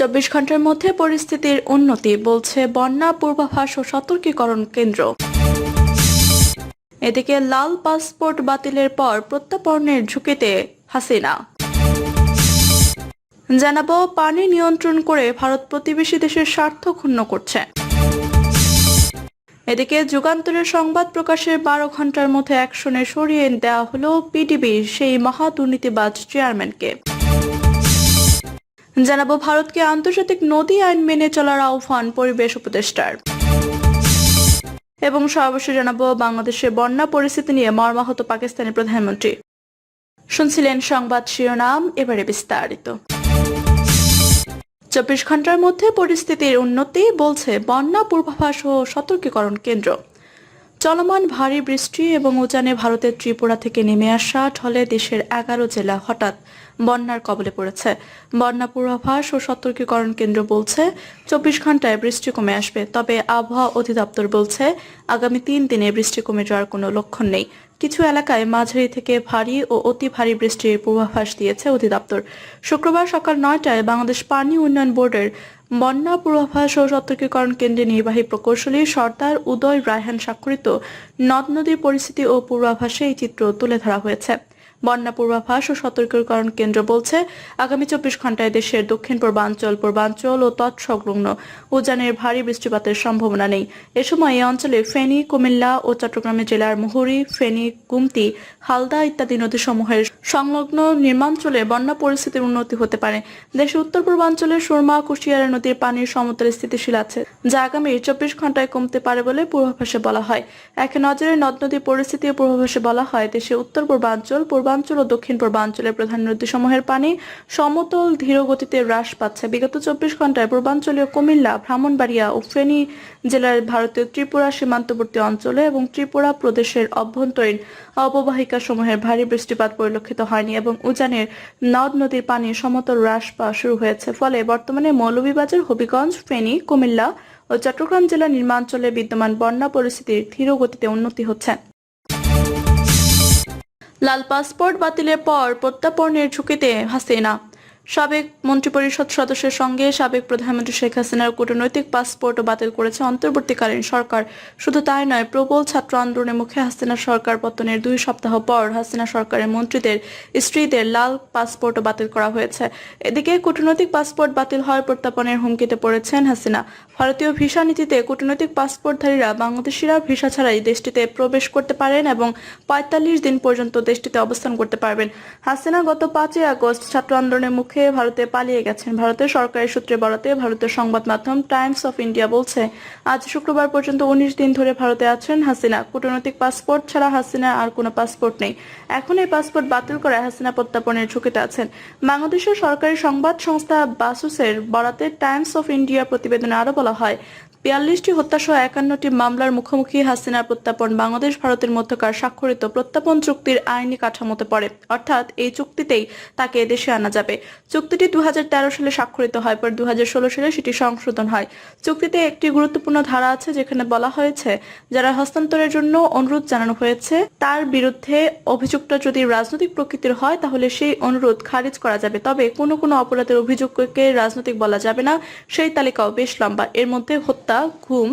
চব্বিশ ঘণ্টার মধ্যে পরিস্থিতির উন্নতি বলছে বন্যা পূর্বাভাস ও সতর্কীকরণ কেন্দ্র। এদিকে লাল পাসপোর্ট বাতিলের পর প্রত্যাপনের ঝুঁকিতে হাসিনা। জানাব, পানি নিয়ন্ত্রণ করে ভারত প্রতিবেশী দেশের স্বার্থ ক্ষুণ্ণ করছে। এদিকে যুগান্তরের সংবাদ প্রকাশের বারো ঘণ্টার মধ্যে অ্যাকশনে সরিয়ে দেওয়া হলো পিডিবির সেই মহা দুর্নীতিবাজ চেয়ারম্যানকে। জানাব ভারতকে আন্তর্জাতিক নদী আইন মেনে চলার আহ্বান পরিবেশ উপদেষ্টার। এবং সর্বশেষ জানাব বাংলাদেশের বন্যা পরিস্থিতি নিয়ে মর্মাহত পাকিস্তানি প্রধানমন্ত্রী। শুনছিলেন সংবাদ শিরোনাম, এবারে বিস্তারিত। চব্বিশ ঘণ্টার মধ্যে পরিস্থিতির উন্নতি বলছে বন্যা পূর্বাভাস ও সতর্কীকরণ কেন্দ্র। চলমান ভারী বৃষ্টি এবং উজানে ভারতের ত্রিপুরা থেকে নেমে আসা ঢলে দেশের এগারো জেলা হঠাৎ বন্যার কবলে পড়েছে। বন্যা পূর্বাভাস ও সতর্কীকরণ কেন্দ্র বলছে, চব্বিশ ঘন্টায় বৃষ্টি কমে আসবে, তবে আবহাওয়া অধিদপ্তর বলছে, আগামী তিন দিনে বৃষ্টি কমে যাওয়ার কোনো লক্ষণ নেই। কিছু এলাকায় মাঝারি থেকে ভারী ও অতি ভারী বৃষ্টির পূর্বাভাস দিয়েছে অধিদপ্তর। শুক্রবার সকাল নয়টায় বাংলাদেশ পানি উন্নয়ন বোর্ডের বন্যা, পূর্বাভাস ও সতর্কীকরণ কেন্দ্রের নির্বাহী প্রকৌশলী সর্দার উদয় রায়হান স্বাক্ষরিত নদ নদীর পরিস্থিতি ও পূর্বাভাসে এই চিত্র তুলে ধরা হয়েছে। বন্যা পূর্বাভাস ও সতর্কীকরণ কেন্দ্র বলছে, আগামী চব্বিশ ঘন্টায় দেশের দক্ষিণ পূর্বাঞ্চল পূর্বাঞ্চল ও তৎসংলগ্ন। উজানের ভারী বৃষ্টিপাতের সম্ভাবনা নেই। এ সময় এই অঞ্চলে ফেনী, কুমিল্লা ও চট্টগ্রামে জেলার মুহুরী, ফেনী, গুমতি, হালদা ইত্যাদি নদীসমূহের সংলগ্ন নির্মাঞ্চলে বন্যা পরিস্থিতির উন্নতি হতে পারে। দেশের উত্তর পূর্বাঞ্চলের সুরমা, কুশিয়ারা নদীর পানির সমতলে স্থিতিশীল আছে, যা আগামী চব্বিশ ঘন্টায় কমতে পারে বলে পূর্বাভাসে বলা হয়। এক নজরে নদ নদীর পরিস্থিতি পূর্বাভাসে বলা হয় দেশের উত্তর পূর্বাঞ্চল পূর্বাঞ্চল ও দক্ষিণ পূর্বাঞ্চলের প্রধান নদীসমূহের পানি সমতল ধীর গতিতে হ্রাস পাচ্ছে। বিগত চব্বিশ ঘন্টায় পূর্বাঞ্চলীয় কুমিল্লা, ব্রাহ্মণবাড়িয়া ও ফেনী জেলার ভারতীয় ত্রিপুরা সীমান্তবর্তী অঞ্চলে এবং ত্রিপুরা প্রদেশের অভ্যন্তরীণ অববাহিকা সমূহের ভারী বৃষ্টিপাত পরিলক্ষিত হয়নি এবং উজানের নদ নদীর পানি সমতল হ্রাস পাওয়া শুরু হয়েছে। ফলে বর্তমানে মৌলভীবাজার, হবিগঞ্জ, ফেনী, কুমিল্লা ও চট্টগ্রাম জেলা নির্মাঞ্চলে বিদ্যমান বন্যা পরিস্থিতির ধীর গতিতে উন্নতি হচ্ছে। লাল পাসপোর্ট বাতিলের পর প্রত্যাপনের ঝুঁকিতে হাসিনা। সাবেক মন্ত্রিপরিষদ সদস্যের সঙ্গে সাবেক প্রধানমন্ত্রী শেখ হাসিনার কূটনৈতিক পাসপোর্টও বাতিল করেছে অন্তর্বর্তীকালীন সরকার। শুধু তাই নয়, প্রবল ছাত্র আন্দোলনের মুখে হাসিনা সরকার পতনের দুই সপ্তাহ পর হাসিনা সরকারের মন্ত্রীদের, স্ত্রীদের লাল পাসপোর্টও বাতিল করা হয়েছে। এদিকে কূটনৈতিক পাসপোর্ট বাতিল হওয়ার প্রত্যাপনের হুমকিতে পড়েছেন হাসিনা। ভারতীয় ভিসা নীতিতে কূটনৈতিক পাসপোর্টধারীরা বাংলাদেশিরা ভিসা ছাড়াই দেশটিতে প্রবেশ করতে পারেন এবং পঁয়তাল্লিশ দিন পর্যন্ত দেশটিতে অবস্থান করতে পারবেন। হাসিনা গত পাঁচই আগস্ট ছাত্র আন্দোলনের মুখে ভারতে পালিয়ে গেছেন। ভারতের সরকারি সূত্রে বরাতে ভারতের সংবাদ মাধ্যম টাইমস অফ ইন্ডিয়া বলছে, আজ শুক্রবার পর্যন্ত উনিশ দিন ধরে ভারতে আছেন হাসিনা। কূটনৈতিক পাসপোর্ট ছাড়া হাসিনা আর কোনো পাসপোর্ট নেই। এখন এই পাসপোর্ট বাতিল করায় হাসিনা প্রত্যাপনের ঝুঁকিতে আছেন। বাংলাদেশের সরকারি সংবাদ সংস্থা বাসুসের বরাতে টাইমস অফ ইন্ডিয়া প্রতিবেদনে আরও বলা হয়, বিয়াল্লিশটি হত্যা হত্যাসহ একান্নটি মামলার মুখোমুখি হাসিনার প্রত্যাপন বাংলাদেশ ভারতের মধ্যকার স্বাক্ষরিত প্রত্যাপন চুক্তির আইনি কাঠামোতে পড়ে। অর্থাৎ এই চুক্তিতেই তাকে এদেশে আনা যাবে। চুক্তিটি দু হাজার তেরো সালে স্বাক্ষরিত হয়, পর দু হাজার ষোলো সালে সেটি সংশোধন হয়। চুক্তিতে একটি গুরুত্বপূর্ণ ধারা আছে যেখানে বলা হয়েছে, যারা হস্তান্তরের জন্য অনুরোধ জানানো হয়েছে, তার বিরুদ্ধে অভিযুক্ত যদি রাজনৈতিক প্রকৃতির হয়, তাহলে সেই অনুরোধ খারিজ করা যাবে। তবে কোনো কোনো অপরাধের অভিযোগকে রাজনৈতিক বলা যাবে না। সেই তালিকাও বেশ লম্বা। এর মধ্যে হত্যা ঘুম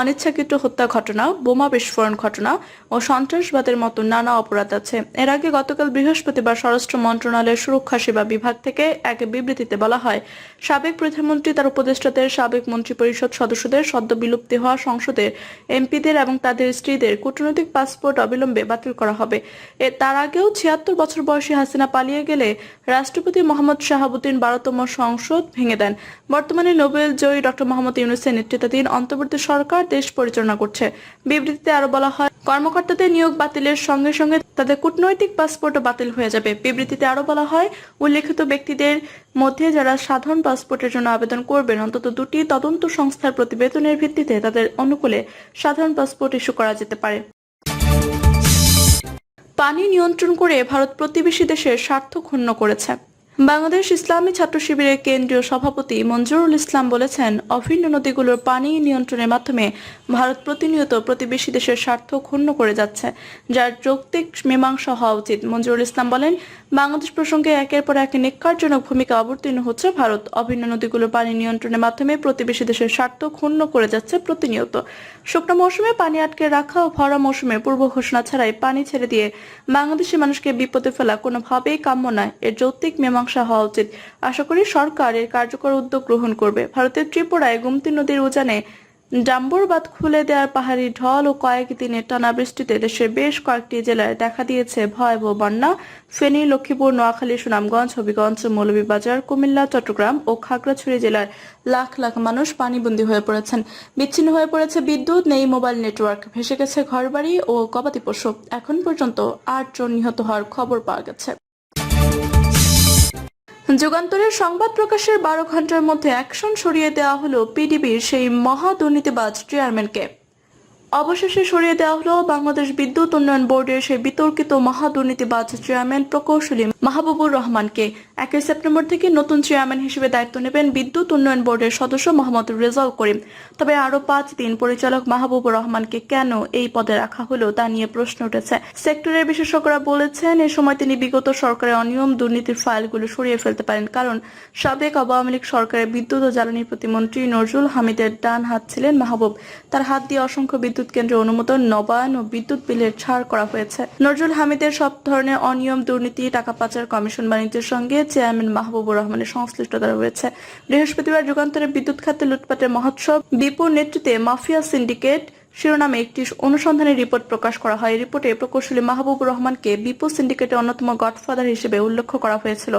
অনিচ্ছাকৃত হত্যা ঘটনা, বোমা বিস্ফোরণ ঘটনা ও সন্ত্রাসবাদের মতো নানা অপরাধ আছে। এর আগে গতকাল বৃহস্পতিবার স্বরাষ্ট্র মন্ত্রণালয়ের সুরক্ষা সেবা বিভাগ থেকে এক বিবৃতিতে বলা হয়, সাবেক প্রধানমন্ত্রী, তার উপদেষ্টাদের সাবেক মন্ত্রিপরিষদ সদস্যদের সদ্য বিলুপ্তি হওয়া সংসদের এমপিদের এবং তাদের স্ত্রীদের কূটনৈতিক পাসপোর্ট অবিলম্বে বাতিল করা হবে। এ, তার আগেও ছিয়াত্তর বছর বয়সী হাসিনা পালিয়ে গেলে রাষ্ট্রপতি মোহাম্মদ শাহাবুদ্দিন বারোতম সংসদ ভেঙে দেন। বর্তমানে নোবেল জয়ী ডক্টর মোহাম্মদ ইউনুসের নেতৃত্বাধীন অন্তর্বর্তী সরকার দেশ পরিচালনা করছে। বিবৃতিতে আরও বলা হয়, কর্মকর্তাদের নিয়োগ বাতিলের সঙ্গে সঙ্গে তাদের কূটনৈতিক পাসপোর্টও বাতিল হয়ে যাবে। বিবৃতিতে আরও বলা হয়, উল্লেখিত ব্যক্তিদের মধ্যে যারা সাধারণ পাসপোর্টের জন্য আবেদন করবেন, অন্তত দুটি তদন্ত সংস্থার প্রতিবেদনের ভিত্তিতে তাদের অনুকূলে সাধারণ পাসপোর্ট ইস্যু করা যেতে পারে। পানি নিয়ন্ত্রণ করে ভারত প্রতিবেশী দেশের স্বার্থ ক্ষুণ্ণ করেছে। বাংলাদেশ ইসলামী ছাত্র শিবিরের কেন্দ্রীয় সভাপতি মঞ্জুরুল ইসলাম বলেছেন, অভিন্ন নদীগুলোর পানি নিয়ন্ত্রণের মাধ্যমে ভারত প্রতিনিয়ত প্রতিবেশী দেশের স্বার্থ ক্ষুণ্ণ করে যাচ্ছে, যার যৌক্তিক মীমাংসা হওয়া উচিত। মঞ্জুরুল ইসলাম বলেন, বাংলাদেশ প্রসঙ্গে একের পর এক নিকারজনক ভূমিকা অবতীর্ণ হচ্ছে ভারত। অভিন্ন নদীগুলোর পানি নিয়ন্ত্রণের মাধ্যমে প্রতিবেশী দেশের স্বার্থ ক্ষুণ্ণ করে যাচ্ছে প্রতিনিয়ত। শুকনো মৌসুমে পানি আটকে রাখা ও ভরা মৌসুমে পূর্ব ঘোষণা ছাড়াই পানি ছেড়ে দিয়ে বাংলাদেশের মানুষকে বিপদে ফেলা কোনোভাবেই কাম্য নয়। এর যৌক্তিক মীমাংসা হওয়া উচিত। আশা করি সরকার এর কার্যকর উদ্যোগ গ্রহণ করবে। ভারতের ত্রিপুরায় গুমতি নদীর উজানে ডাম্বর বাঁধ খুলে দেওয়ার পাহাড়ি ঢল ও কয়েক দিনের টানা বৃষ্টিতে দেশের বেশ কয়েকটি জেলায় দেখা দিয়েছে ভয়াবহ বন্যা। ফেনী, লক্ষ্মীপুর, নোয়াখালী, সুনামগঞ্জ, হবিগঞ্জ, মৌলভীবাজার, কুমিল্লা, চট্টগ্রাম ও খাগড়াছড়ি জেলার লাখ লাখ মানুষ পানিবন্দী হয়ে পড়েছেন। বিচ্ছিন্ন হয়ে পড়েছে বিদ্যুৎ, নেই মোবাইল নেটওয়ার্ক। ভেসে গেছে ঘরবাড়ি ও গবাদি পশু। এখন পর্যন্ত আটজন নিহত হওয়ার খবর পাওয়া গেছে। যুগান্তরের সংবাদ প্রকাশের বারো ঘণ্টার মধ্যে অ্যাকশন সরিয়ে দেওয়া হলো পিডিবির সেই মহা দুর্নীতিবাজ চেয়ারম্যানকে। অবশেষে সরিয়ে দেওয়া হলো বাংলাদেশ বিদ্যুৎ উন্নয়ন বোর্ডের সেই বিতর্কিত মহা দুর্নীতিবাজ চেয়ারম্যান প্রকৌশলী মাহবুবুর রহমানকে। একই সেপ্টেম্বর থেকে নতুন চেয়ারম্যান হিসেবে দায়িত্ব নেবেন বিদ্যুৎ উন্নয়ন বোর্ডের সদস্য মোহাম্মদ রেজাউল করিম। তবে আরও পাঁচ দিন পরিচালক মাহবুবুর রহমানকে কেন এই পদে রাখা হলো তা নিয়ে প্রশ্ন উঠেছে। সেক্টরের বিশেষজ্ঞরা বলেছেন, এ সময় তিনি বিগত সরকারের অনিয়ম দুর্নীতির ফাইলগুলো সরিয়ে ফেলতে পারেন কারণ সাবেক আওয়ামী লীগ সরকারের বিদ্যুৎ ও জ্বালানি প্রতিমন্ত্রী নজরুল হামিদের ডান হাত ছিলেন মাহবুব। তার হাত দিয়ে অসংখ্য বিদ্যুৎ কেন্দ্রের অনুমোদন, নবায়ন ও বিদ্যুৎ বিলের ছাড় করা হয়েছে। নজরুল হামিদের সব ধরনের অনিয়ম, দুর্নীতি, টাকা পাচার, কমিশন বাণিজ্যের সঙ্গে চেয়ারম্যান মাহবুবুর রহমানের সংশ্লিষ্টতা রয়েছে বৃহস্পতিবার যুগান্তরে বিদ্যুৎ খাতে লুটপাটের মহোৎসব। বিপুর নেতৃত্বে মাফিয়া সিন্ডিকেট শিরোনামে একটি অনুসন্ধানী রিপোর্ট প্রকাশ করা হয়। রিপোর্টে প্রকৌশলী মাহবুবুর রহমানকে বিপু সিন্ডিকেটের অন্যতম গডফাদার হিসেবে উল্লেখ করা হয়েছিল।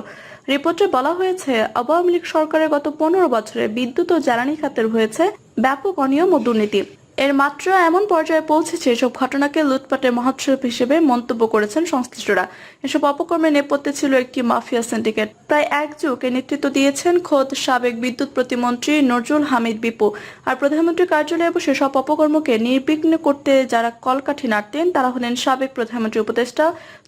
রিপোর্টে বলা হয়েছে, আওয়ামী লীগ সরকারের গত পনেরো বছরে বিদ্যুৎ ও জ্বালানি খাতের হয়েছে ব্যাপক অনিয়ম ও দুর্নীতি। এর মাত্রা এমন পর্যায়ে পৌঁছেছে এসব ঘটনাকে লুটপাটের মহোৎসব হিসেবে মন্তব্য করেছেন সংশ্লিষ্টরা। এসব অপকর্মের নেপথ্যে ছিল একটি মাফিয়া সিন্ডিকেট। প্রায় এক যুগ নেতৃত্ব দিয়েছেন খোদ সাবেক বিদ্যুৎ প্রতিমন্ত্রী নজরুল হামিদ বিপু। আর প্রধানমন্ত্রী কার্যালয়ে বসে সব অপকর্মকে নির্বিঘ্ন করতে যারা কলকাঠি নাড়তেন, তারা হলেন সাবেক প্রধানমন্ত্রী উপদেষ্টা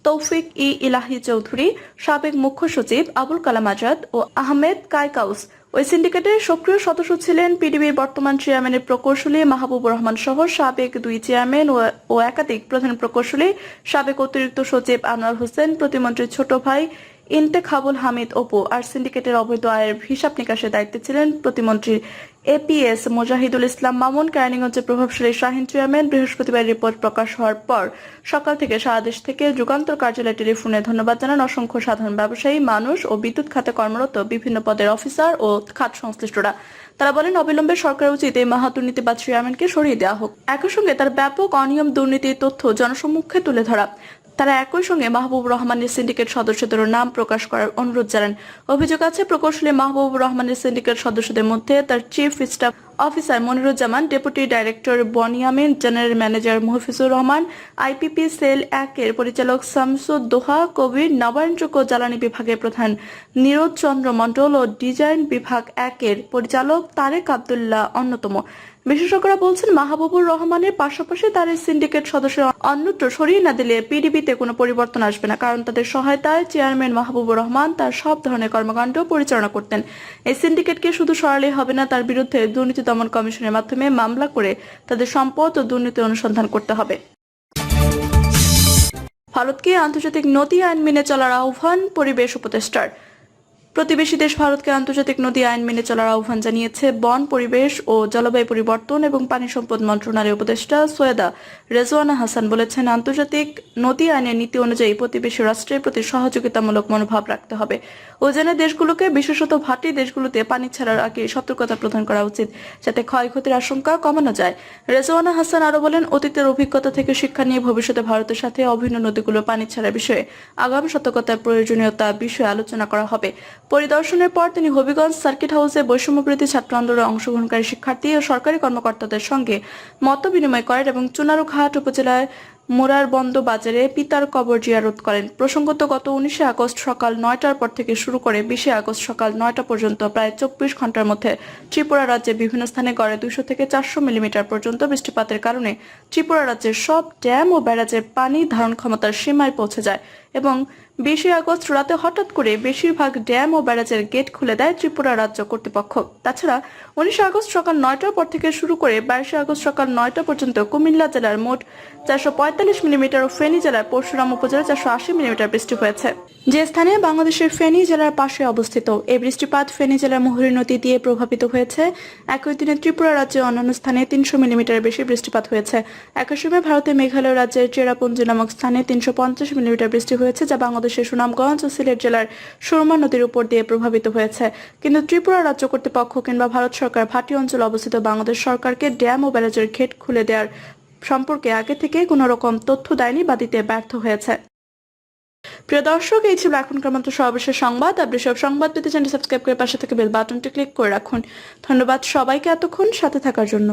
তৌফিক ই ইলাহি চৌধুরী, সাবেক মুখ্য সচিব আবুল কালাম আজাদ ও আহমেদ কাইকাউস ওই সিন্ডিকেটের সক্রিয় সদস্য ছিলেন পিডিবির বর্তমান চেয়ারম্যানের প্রকৌশলী মাহবুব রহমান সহ সাবেক দুই চেয়ারম্যান ও- একাধিক প্রধান প্রকৌশলী, সাবেক অতিরিক্ত সচিব আনোয়ার হোসেন, প্রতিমন্ত্রীর ছোট ভাই ইন্তেখাবুল হামিদ, অপু আর সিন্ডিকেটের অবৈধ আয়ের হিসাব নিকাশের দায়িত্বে ছিলেন প্রতিমন্ত্রী এপিএস মোজাহিদুল ইসলাম মামুন। কেরানীগঞ্জের প্রভাবশালী শাহিন চেয়ারম্যান বৃহস্পতিবার রিপোর্ট প্রকাশ হওয়ার পর সকাল থেকে সারা দেশ থেকে যুগান্তর কার্যালয় টেলিফোনে ধন্যবাদ জানান অসংখ্য সাধারণ ব্যবসায়ী, মানুষ ও বিদ্যুৎ খাতে কর্মরত বিভিন্ন পদের অফিসার ও খাত সংশ্লিষ্টরা। তারা বলেন, অবিলম্বে সরকার উচিত এই মহা দুর্নীতিবাদ চেয়ারম্যানকে সরিয়ে দেওয়া হোক। একই সঙ্গে তার ব্যাপক অনিয়ম দুর্নীতির তথ্য জনসম্মুখে তুলে ধরা। তারা একই সঙ্গে মাহবুব রহমানের সিন্ডিকেট সদস্যদের নাম প্রকাশ করার অনুরোধ জানান। অভিযোগ আছে, প্রকৌশলী মাহবুব রহমানের সিন্ডিকেট সদস্যদের মধ্যে তার chief staff officer Moniruzzaman, deputy director Boniamin, general manager Mahfizur Rahman, IPP cell একের পরিচালক শামসুদ দোহা কবির নবায়নযোগ্য জ্বালানি বিভাগের প্রধান নীরজ চন্দ্র মণ্ডল ও ডিজাইন বিভাগ একের পরিচালক তারেক আবদুল্লাহ অন্যতম। বিশেষজ্ঞরা বলছেন, মাহবুবুর রহমানের পাশাপাশি তার সিন্ডিকেট সদস্য অন্যত্র সরিয়ে না দিলে পিডিবিতে কোনো পরিবর্তন আসবে না, কারণ তাদের সহায়তায় চেয়ারম্যান মাহবুবুর রহমান তার সব ধরনের কর্মকাণ্ড পরিচালনা করতেন। এই সিন্ডিকেটকে শুধু সরালে হবে না, তার বিরুদ্ধে দুর্নীতি দমন কমিশনের মাধ্যমে মামলা করে তাদের সম্পদ ও দুর্নীতি অনুসন্ধান করতে হবে। ভারতকে আন্তর্জাতিক নদী আইন মেনে চলার আহ্বান পরিবেশ উপদেষ্টার। প্রতিবেশী দেশ ভারতকে আন্তর্জাতিক নদী আইন মেনে চলার আহ্বান জানিয়েছে বন, পরিবেশ ও জলবায়ু পরিবর্তন এবং পানি সম্পদ মন্ত্রণালয়ের উপদেষ্টা সৈয়দা রেজওয়ানা হাসান বলেছেন, আন্তর্জাতিক নদী আইনের নীতি অনুযায়ী প্রতিবেশী রাষ্ট্রের প্রতি সহযোগিতামূলক মনোভাব রাখতে হবে। ওজেনে দেশগুলোকে, বিশেষত ভাটি দেশগুলোতে পানি ছাড়ার আগে সতর্কতা প্রদান করা উচিত যাতে ক্ষয়ক্ষতির আশঙ্কা কমানো যায়। রেজওয়ানা হাসান আরও বলেন, অতীতের অভিজ্ঞতা থেকে শিক্ষা নিয়ে ভবিষ্যতে ভারতের সাথে অভিন্ন নদীগুলো পানি ছাড়ার বিষয়ে আগাম সতর্কতার প্রয়োজনীয়তা বিষয়ে আলোচনা করা হবে। পরিদর্শনের পর তিনি হবিগঞ্জ সার্কিট হাউসে বৈষম্যবৃত্তি ছাত্র আন্দোলনে অংশগ্রহণকারী শিক্ষার্থী ও সরকারি কর্মকর্তাদের সঙ্গে মত বিনিময় করেন এবং চুনারুঘাট উপজেলায় মোরারবন্দ বাজারে পিতার কবর জিয়ারত করেন। প্রসঙ্গত, গত উনিশে আগস্ট সকাল নয়টার পর থেকে শুরু করে বিশে আগস্ট সকাল নয়টা পর্যন্ত প্রায় চব্বিশ ঘণ্টার মধ্যে ত্রিপুরা রাজ্যে বিভিন্ন স্থানে গড়ে দুশো থেকে চারশো মিলিমিটার পর্যন্ত বৃষ্টিপাতের কারণে ত্রিপুরা রাজ্যের সব ড্যাম ও ব্যারাজের পানি ধারণ ক্ষমতার সীমায় পৌঁছে যায়। এবং বিশে আগস্ট রাতে হঠাৎ করে বেশিরভাগ ড্যাম ও ব্যারাজের গেট খুলে দেয় ত্রিপুরা রাজ্য কর্তৃপক্ষ। তাছাড়া উনিশে আগস্ট সকাল নয়টার পর থেকে শুরু করে বাইশে আগস্ট সকাল নয়টা পর্যন্ত কুমিল্লা জেলার মোট চারশো পঁয়তাল্লিশ মিলিমিটার ও ফেনী জেলার পরশুরাম উপজেলায় চারশো আশি মিলিমিটার বৃষ্টি হয়েছে। যে স্থানে বাংলাদেশের ফেনী জেলার পাশে অবস্থিত, এই বৃষ্টিপাত ফেনী জেলার মুহুরী নদী দিয়ে প্রভাবিত হয়েছে। একই দিনে ত্রিপুরা রাজ্যে অন্যান্য স্থানে তিনশো মিলিমিটার বেশি বৃষ্টিপাত হয়েছে। একই সময় ভারতের মেঘালয় রাজ্যের চেরাপুঞ্জি নামক স্থানে তিনশো পঞ্চাশ মিলিমিটার বৃষ্টি হয়েছে যা বাংলাদেশের সুনামগঞ্জ ও সিলেট জেলার সুরমা নদীর উপর দিয়ে প্রভাবিত হয়েছে। কিন্তু ত্রিপুরা রাজ্য কর্তৃপক্ষ কিংবা ভারত সরকার ভাটি অঞ্চলে অবস্থিত বাংলাদেশ সরকারকে ড্যাম ও ব্যারাজের গেট খুলে দেওয়ার সম্পর্কে আগে থেকে কোনো রকম তথ্য দেয়নি বা দিতে ব্যর্থ হয়েছে। প্রিয় দর্শক, এই ছিল এখনকার মতো সর্বশেষ সংবাদ। আপনি সব সংবাদ পেতে চ্যানেল সাবস্ক্রাইব করে পাশে থেকে বেল বাটনটি ক্লিক করে রাখুন। ধন্যবাদ সবাইকে এতক্ষণ সাথে থাকার জন্য।